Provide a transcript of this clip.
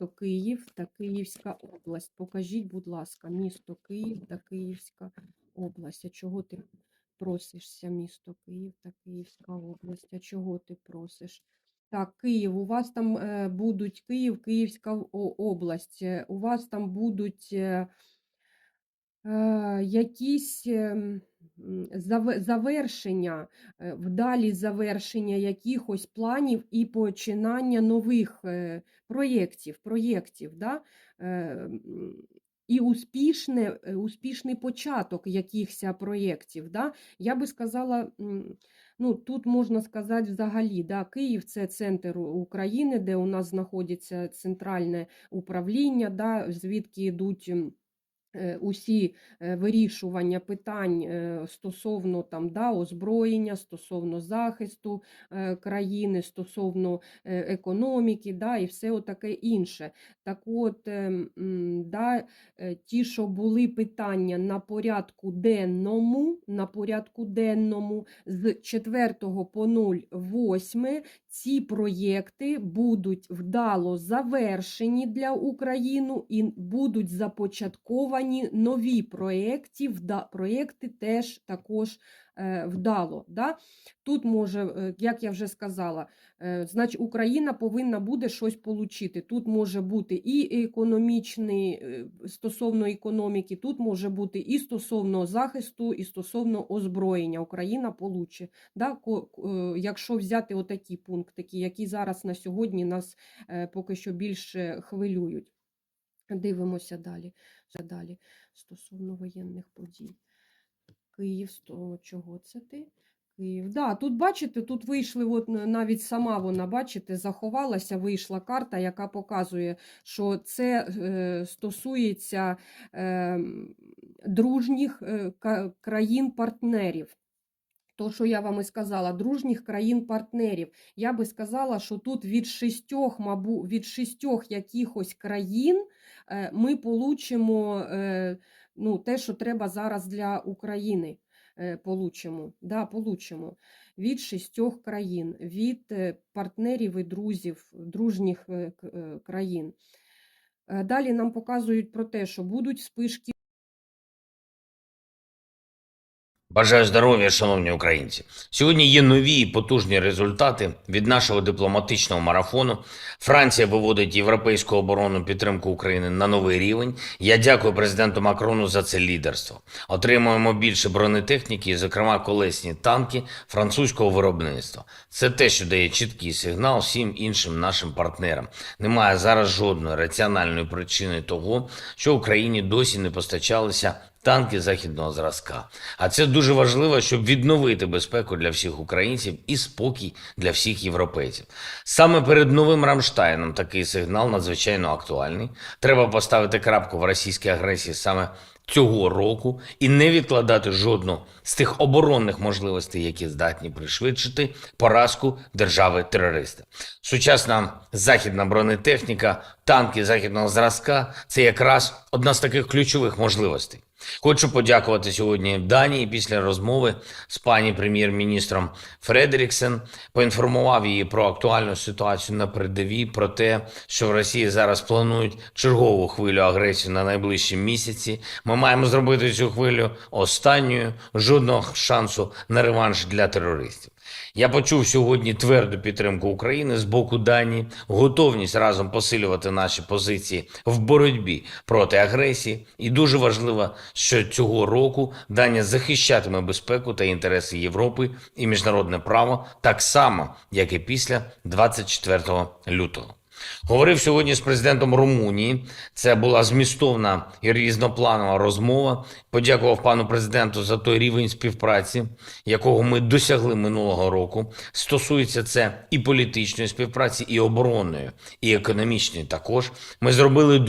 місто Київ та Київська область. Покажіть, будь ласка, місто Київ та Київська область. А чого ти просишся, місто Київ та Київська область? А чого ти просиш? Так, Київ, у вас там е, будуть Київ, Київська область. е, У вас там будуть е, е, якісь ем, завершення, е, вдалі завершення якихось планів і починання нових е, проєктів, проєктів, да? е, і успішне, успішний початок якихось проєктів. Да? Я би сказала, ну, тут можна сказати взагалі, да, Київ це центр України, де у нас знаходиться центральне управління, да, звідки йдуть. Е, Усі е, вирішування питань е, стосовно там, да, озброєння, стосовно захисту країни, стосовно економіки, да, і все таке інше. Так от, е, да, ті, що були питання на порядку денному, на порядку денному з 4 по 08 ці проєкти будуть вдало завершені для України і будуть започатковані нові проєкти, проєкти теж також е, вдало. Да? Тут може, е, як я вже сказала, е, значить Україна повинна буде щось получити. Тут може бути і економічний стосовно економіки, тут може бути і стосовно захисту, і стосовно озброєння. Україна получить. Да? Якщо взяти отакі пунктики, які зараз на сьогодні нас поки що більше хвилюють. Дивимося далі. Ще далі стосовно воєнних подій. Київ, чого це ти? Київ. Да, тут бачите, тут вийшли, от навіть сама вона, бачите, заховалася, вийшла карта, яка показує, що це е, стосується е, дружніх е, країн-партнерів. То, що я вам і сказала, дружніх країн-партнерів. Я би сказала, що тут від шістьох, мабуть, від шістьох якихось країн е, ми получимо е, ну, те, що треба зараз для України. е, Получимо, да, получимо від шістьох країн, від партнерів і друзів, дружніх країн. Далі нам показують про те, що будуть спишки Бажаю здоров'я, шановні українці. Сьогодні є нові і потужні результати від нашого дипломатичного марафону. Франція виводить європейську оборонну підтримку України на новий рівень. Я дякую президенту Макрону за це лідерство. Отримуємо більше бронетехніки, зокрема колесні танки французького виробництва. Це те, що дає чіткий сигнал всім іншим нашим партнерам. Немає зараз жодної раціональної причини того, що Україні досі не постачалися танки західного зразка. А це дуже важливо, щоб відновити безпеку для всіх українців і спокій для всіх європейців. Саме перед новим Рамштайном такий сигнал надзвичайно актуальний. Треба поставити крапку в російській агресії саме цього року і не відкладати жодну з тих оборонних можливостей, які здатні пришвидшити поразку держави-терориста. Сучасна західна бронетехніка, танки західного зразка це якраз одна з таких ключових можливостей. Хочу подякувати сьогодні Данії після розмови з пані прем'єр-міністром Фредеріксен. Поінформував її про актуальну ситуацію на передовій, про те, що в Росії зараз планують чергову хвилю агресії на найближчі місяці. Маємо зробити цю хвилю останньою. Жодного шансу на реванш для терористів. Я почув сьогодні тверду підтримку України з боку Данії, готовність разом посилювати наші позиції в боротьбі проти агресії. І дуже важливо, що цього року Данія захищатиме безпеку та інтереси Європи і міжнародне право так само, як і після 24 лютого. Говорив сьогодні з президентом Румунії. Це була змістовна і різнопланова розмова. Подякував пану президенту за той рівень співпраці, якого ми досягли минулого року. Стосується це і політичної співпраці, і оборонної, і економічної. Також ми зробили дуже